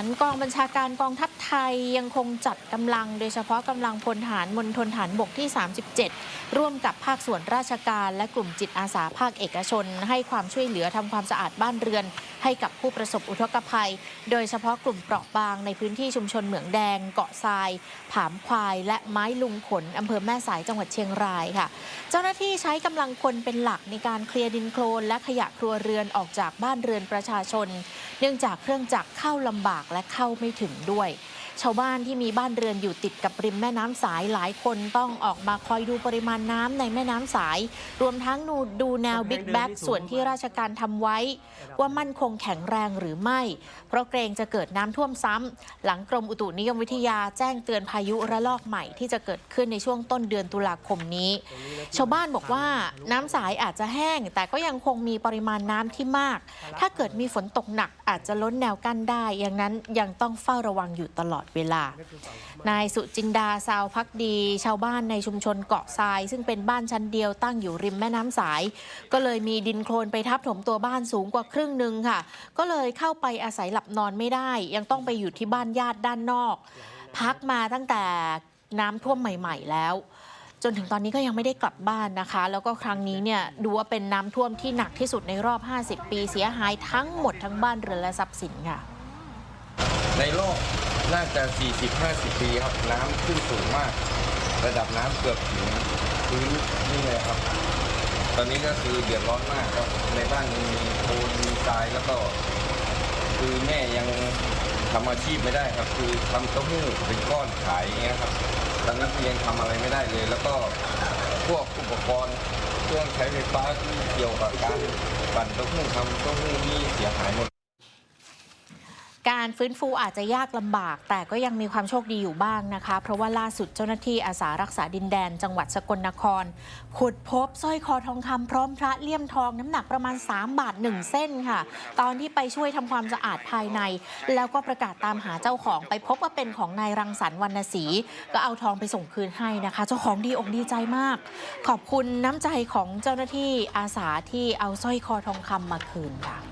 ารกองบัญชาการกองทัพไทยยังคงจัดกำลัง โดยเฉพาะกำลังพลฐานมณฑลฐานบกที่ 37 ร่วมกับภาคส่วนราชการและกลุ่มจิตอาสาภาคเอกชน ให้ความช่วยเหลือทำความสะอาดบ้านเรือน ให้กับผู้ประสบอุทกภัย โดยเฉพาะกลุ่มเปราะบางในพื้นที่ชุมชนเหมืองแดง เกาะทราย ผามควาย และไม้ลุงขนอำเภอแม่สายจังหวัดเชียงรายค่ะ เจ้าหน้าที่ใช้กำลังคนเป็นหลักในการเคลียร์ดินโคลนและขยะครัวเรือนออกจากบ้านเรือนประชาชน เนื่องจากเครื่องจักรเข้าลำบากและเข้าไม่ถึงด้วย ชาวบ้านที่มีบ้านเรือนอยู่ติดกับริมแม่น้ำสายหลายคนต้องออกมาคอยดูปริมาณน้ำในแม่น้ำสาย รวมทั้งดูดูแนวบิ๊กแบ็กส่วนที่ราชการทำไว้ ว่ามั่นคงแข็งแรงหรือไม่ เพราะเกรงจะเกิดน้ำท่วมซ้ำหลังกรมอุตุนิยมวิทยาแจ้งเตือนพายุระลอกใหม่ที่จะเกิดขึ้นในช่วงต้นเดือนตุลาคมนี้ ชาวบ้านบอกว่าน้ำสายอาจจะแห้ง แต่ก็ยังคงมีปริมาณน้ำที่มาก ถ้าเกิดมีฝนตกหนักอาจจะล้นแนวกั้นได้อย่างนั้นยังต้องเฝ้าระวังอยู่ตลอดเวลา นายสุจินดาซาวพักดี ชาวบ้านในชุมชนเกาะทราย ซึ่งเป็นบ้านชั้นเดียวตั้งอยู่ริมแม่น้ำสาย ก็เลยมีดินโคลนไปทับถมตัวบ้านสูงกว่าครึ่งหนึ่งค่ะ ก็เลยเข้าไปอาศัยหลับนอนไม่ได้ ยังต้องไปอยู่ที่บ้านญาติด้านนอก พักมาตั้งแต่น้ำท่วมใหม่ ๆ แล้วจนถึงตอนนี้ก็ยังไม่ได้กลับบ้านนะคะ แล้วก็ครั้งนี้เนี่ยดูว่าเป็นน้ำท่วมที่หนักที่สุดในรอบ 50 ปี เสียหายทั้งหมดทั้งบ้านเรือนและทรัพย์สินค่ะ ในโลก น่าจะ 40-50 ปีครับ น้ำขึ้นสูงมาก ระดับน้ำเกือบถึงพื้นนี่เลยครับ ตอนนี้ก็คือเดือดร้อนมากครับ ในบ้านมีโคลนมีทรายแล้วก็ คือแม่ยังทำอาชีพไม่ได้ครับ คือทำเต้าหู้เป็นก้อนขายอย่างเงี้ยครับตอนนั้นคือยังทำอะไรไม่ได้เลย แล้วก็พวกอุปกรณ์เครื่องใช้ไฟฟ้าที่เกี่ยวกับการปั่นเต้าหู้ทำเต้าหู้นี่เสียหายหมด การฟื้นฟูอาจจะยากลำบาก แต่ก็ยังมีความโชคดีอยู่บ้างนะคะ เพราะว่าล่าสุดเจ้าหน้าที่อาสารักษาดินแดน จังหวัดสกลนคร ขุดพบสร้อยคอทองคำพร้อมพระเลี่ยมทองน้ำหนักประมาณ 3 บาท 1 เส้นค่ะ ตอนที่ไปช่วยทำความสะอาดภายใน แล้วก็ประกาศตามหาเจ้าของไปพบว่าเป็นของนายรังสรรค์วรรณศรีก็เอาทองไปส่งคืนให้นะคะ เจ้าของดีอกดีใจมาก ขอบคุณน้ำใจของเจ้าหน้าที่อาสาที่เอาสร้อยคอทองคำมาคืนค่ะ